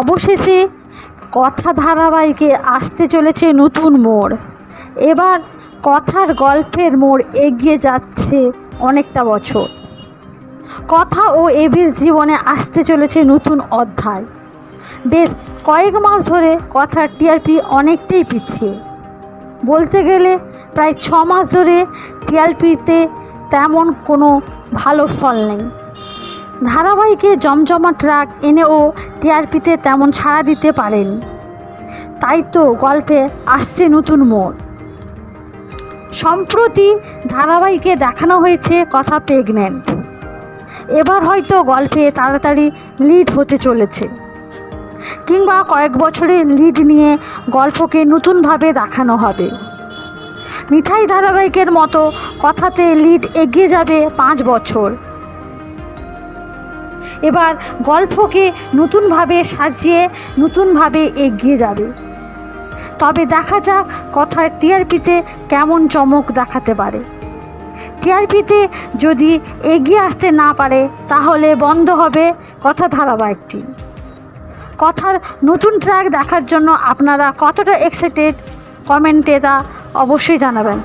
অবশেষে কথা ধারাবাহিকে আসতে চলেছে নতুন মোড়। এবার কথার গল্পের মোড় এগিয়ে যাচ্ছে অনেকটা বছর। কথা ও এবির জীবনে আসতে চলেছে নতুন অধ্যায়। বেশ কয়েক মাস ধরে কথার টিআরপি অনেকটাই পিছিয়ে। বলতে গেলে প্রায় ছ মাস ধরে টিআরপিতে তেমন কোনো ভালো ফল নেই। ধারাবাহিকে জমজমা ট্রাক এনেও টিআরপিতে তেমন ছাড়া দিতে পারেন। তাই তো গল্পে আসছে নতুন মোড়। সম্প্রতি ধারাবাহিকে দেখানো হয়েছে কথা প্রেগনেন্ট এবার হয়তো গল্পে তাড়াতাড়ি লিড হতে চলেছে। কিংবা কয়েক বছরের লিড নিয়ে গল্পকে নতুনভাবে দেখানো হবে। মিঠাই ধারাবাহিকের মতো কথাতে লিড এগিয়ে যাবে পাঁচ বছর। এবার গল্পকে নতুনভাবে সাজিয়ে নতুনভাবে এগিয়ে যাবে। তবে দেখা যাক কথার টিআরপিতে কেমন চমক দেখাতে পারে। টিআরপিতে যদি এগিয়ে আসতে না পারে, তাহলে বন্ধ হবে কথা ধারাবাহিকটি। কথার নতুন ট্র্যাক দেখার জন্য আপনারা কতটা এক্সাইটেড কমেন্টে তা অবশ্যই জানাবেন।